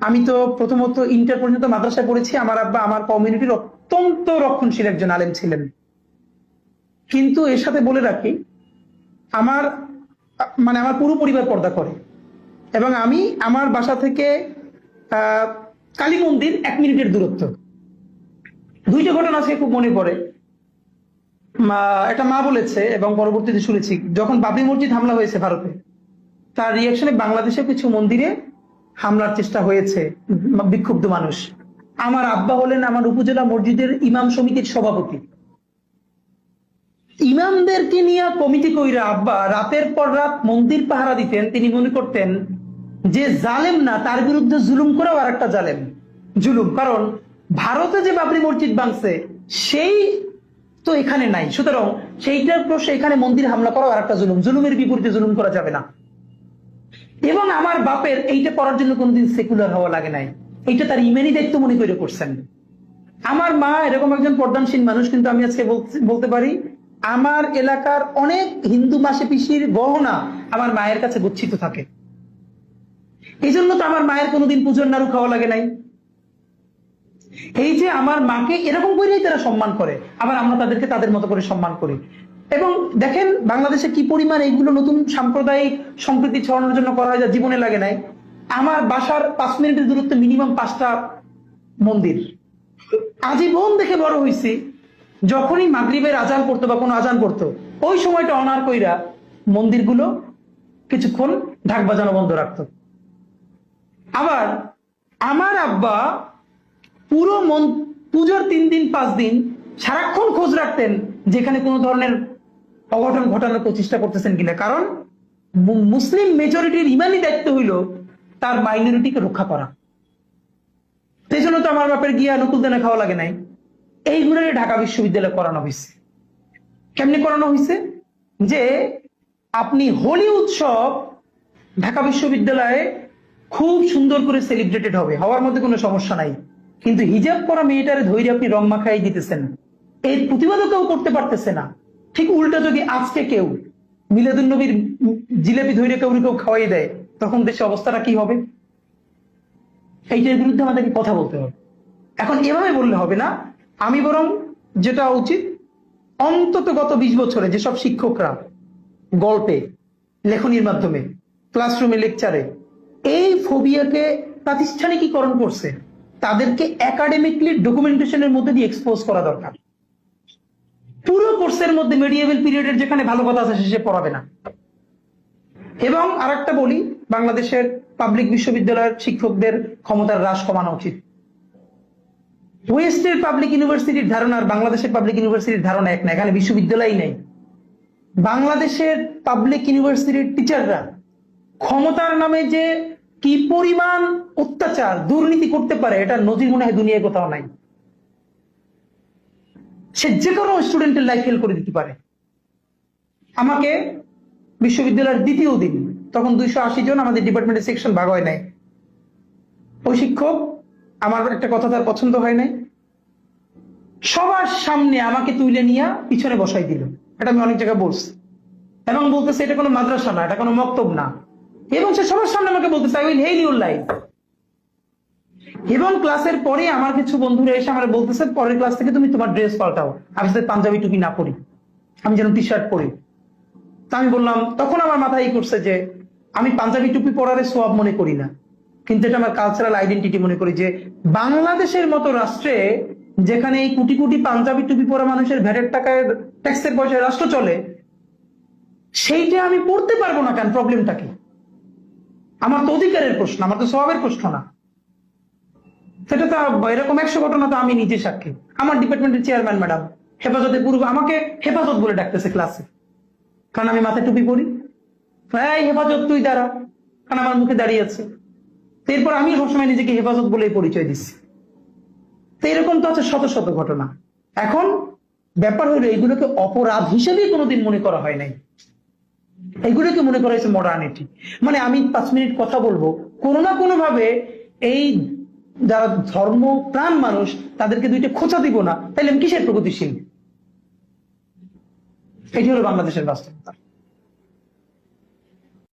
আমি তো প্রথমত ইন্টার পর্যন্ত মাদ্রাসায় পড়েছি, আমার আব্বা আমার কমিউনিটির অত্যন্ত রক্ষণশীল একজন আলেম ছিলেন। কিন্তু এর সাথে বলে রাখি, আমার মানে আমার পুরো পরিবার পর্দা করে। এবং আমি আমার বাসা থেকে কালী মন্দির এক মিনিটের দূরত্ব। দুইটা ঘটনা আজকে খুব মনে পড়ে। মা- একটা মা বলেছে, এবং পরবর্তীতে শুনেছি, যখন বাবরি মসজিদ হামলা হয়েছে ভারতে, তার রিয়াকশনে বাংলাদেশে কিছু মন্দিরে হামলার চেষ্টা হয়েছে বিক্ষুব্ধ মানুষ। আমার আব্বা হলেন আমার উপজেলা মসজিদের ইমাম সমিতির সভাপতি। ইমামদেরকে নিয়ে কমিটি কইরা আব্বা রাতের পর রাত মন্দির পাহারা দিতেন, তিনি মনে করতেন যে জালেম না, তার বিরুদ্ধে জুলুম করাও আর একটা জালেম। জুলুম, কারণ ভারতে যে বাবরি মসজিদ ভাঙছে, সেই তো এখানে নাই। সুতরাং সেইটার প্রশ্নে এখানে মন্দির হামলা করাও আর একটা জুলুম। জুলুমের বিপরীতে জুলুম করা যাবে না। এবং আমার বাপের এইটা করার জন্য কোনোদিন সেকুলার হওয়া লাগে নাই। এইটা তার ইমেনি দায়িত্ব মনে করে করছেন। আমার মা এরকম একজন পর্দানসীন মানুষ, কিন্তু আমি আজকে বলতে পারি, আমার এলাকার অনেক হিন্দু মাসে পিসির গহনা আমার মায়ের কাছে গচ্ছিত থাকে। এই জন্য তো আমার মায়ের কোনোদিন পুজোর নাড়ু খাওয়া লাগে নাই। এই যে আমার মাকে এরকম করেই তারা সম্মান করে, আবার আমরা তাদেরকে তাদের মতো করে সম্মান করি। এবং দেখেন বাংলাদেশে কি পরিমাণ এইগুলো নতুন সাম্প্রদায়িক সম্প্রীতি ছড়ানোর জন্য করা হয় যা জীবনে লাগে নাই? আমার বাসার পাঁচ মিনিটের দূরত্বে মিনিমাম পাঁচটা মন্দির। আজীবন দেখে বড় হয়েছি, যখনই মাগরিবের আজান পড়তো বা কোনো আজান পড়তো, ওই সময়টা অনার কইরা মন্দিরগুলো কিছুক্ষণ ঢাক বাজানো বন্ধ রাখতো। আবার আমার আব্বা পুরো মন পুজোর তিন দিন, পাঁচ দিন সারাক্ষণ খোঁজ রাখতেন যেখানে কোনো ধরনের অঘটন ঘটানোর প্রচেষ্টা করতেছেন কিনা? কারণ মুসলিম মেজরিটির ইমানই দায়িত্ব হইল তার মাইনরিটিকে রক্ষা করা। সেই জন্য তো আমার বাপের গিয়া নকুল দানা খাওয়া লাগে নাই। এইগুলো ঢাকা বিশ্ববিদ্যালয়ে করানো হয়েছে কেমনি করানো হয়েছে যে আপনি হোলি উৎসব ঢাকা বিশ্ববিদ্যালয়ে খুব সুন্দর করে সেলিব্রেটেড হবে। হওয়ার মধ্যে কোনো সমস্যা নাই। কিন্তু হিজাব করা মেয়েটারে ধৈর্য আপনি রং মাখাই দিতেছেন। এর প্রতিবাদও কেউ করতে পারতেছে না। ঠিক উল্টা যদি আজকে কেউ মিলাদুল নবীর জিলেপি ধৈর্য কেউ কেউ খাওয়াই দেয়, তখন দেশে অবস্থাটা কি হবে? এইটার বিরুদ্ধে আমাদেরকে কথা বলতে হবে। এখন এভাবে বললে হবে না, আমি বরং যেটা উচিত, অন্তত গত বিশ বছরে যেসব শিক্ষকরা গল্পে, লেখনির মাধ্যমে, ক্লাসরুমে লেকচারে এই ফোবিয়াকে প্রাতিষ্ঠানিকীকরণ করছে, তাদেরকে একাডেমিকলি ডকুমেন্টেশনের মধ্যে দিয়ে এক্সপোজ করা দরকার। পুরো কোর্সের মধ্যে মেডিয়েবল পিরিয়ডের যেখানে ভালো কথা আছে সে পড়াবে না। এবং আরেকটা বলি, বাংলাদেশের পাবলিক বিশ্ববিদ্যালয়ের শিক্ষকদের ক্ষমতার হ্রাস কমানো উচিত। ওয়েস্টের পাবলিক ইউনিভার্সিটির ধারণা আর বাংলাদেশের পাবলিক ইউনিভার্সিটির ধারণা এক না, এখানে বিশ্ববিদ্যালয় নেই। বাংলাদেশের পাবলিক ইউনিভার্সিটির টিচাররা ক্ষমতার নামে যে কি পরিমাণ অত্যাচার, দুর্নীতি করতে পারে, এটা নজির মনে হয় দুনিয়ায় কোথাও নাই। সে যে কোনো স্টুডেন্টের লাইফ ফেল করে দিতে পারে। আমাকে বিশ্ববিদ্যালয়ের দ্বিতীয় দিন, তখন দুইশো আশি জন আমাদের ডিপার্টমেন্টের সেকশন ভাগ হয় নাই। ওই শিক্ষক আমার একটা কথা তার পছন্দ হয় নাই। সবার সামনে আমাকে তুলে নিয়ে পিছনে বসাই দিল। এটা আমি অনেক জায়গায় বলছি। এবং বলতেছে, এটা কোনো মাদ্রাসা না, এটা কোনো মক্তব না। এবং সে সবার সামনে আমাকে বলতেছে I will hell your life এবং ক্লাসের পরে আমার কিছু বন্ধুরা এসে আমার বলতেছে, পরের ক্লাস থেকে তুমি তোমার ড্রেস পাল্টাও। আমি সাথে পাঞ্জাবি টুপি না পরি। আমি যেন টি শার্ট পরি। তা আমি বললাম, তখন আমার মাথায় ই করছে যে, আমি পাঞ্জাবি টুপি পরারে সোয়াব মনে করি না। কিন্তু এটা আমার কালচারাল আইডেন্টিটি মনে করি যে, বাংলাদেশের মতো রাষ্ট্রে যেখানে এই কোটি কোটি পাঞ্জাবি টুপি পরা মানুষের ভ্যাটের টাকায় ট্যাক্সের পয়সায় রাষ্ট্র চলে, সেইটা আমি পড়তে পারব না কেন প্রবলেমটা কি? আমার তো অধিকারের প্রশ্ন, আমার তো স্বভাবের প্রশ্ন না। সেটা তো এরকম একশো ঘটনা তো আমি নিজে সাক্ষী। আমার ডিপার্টমেন্টের চেয়ারম্যান ম্যাডাম হেফাজতের পূর্ব, আমাকে হেফাজত বলে ডাকতেছে ক্লাসে কারণ আমি মাথায় টুপি পরি। এই হেফাজত, তুই দাঁড়া। কারণ আমার মুখে দাঁড়িয়ে আছে। এরপর আমি সবসময় নিজেকে হেফাজত বলেই পরিচয় দিচ্ছি। তো এরকম তো আছে শত শত ঘটনা। এখন ব্যাপার হলো, এগুলোকে অপরাধ হিসেবেই কোনোদিন মনে করা হয় নাই। এগুলোকে মনে করা হয়েছে মডার্নিটি মানে আমি পাঁচ মিনিট কথা বলব। কোনো না কোনো ভাবে এই যারা ধর্ম প্রাণ মানুষ, তাদেরকে দুইটা খোঁচা দিব না। তাহলে আমি কিসের প্রগতিশীল? এটি হলো বাংলাদেশের বাস্তবতা।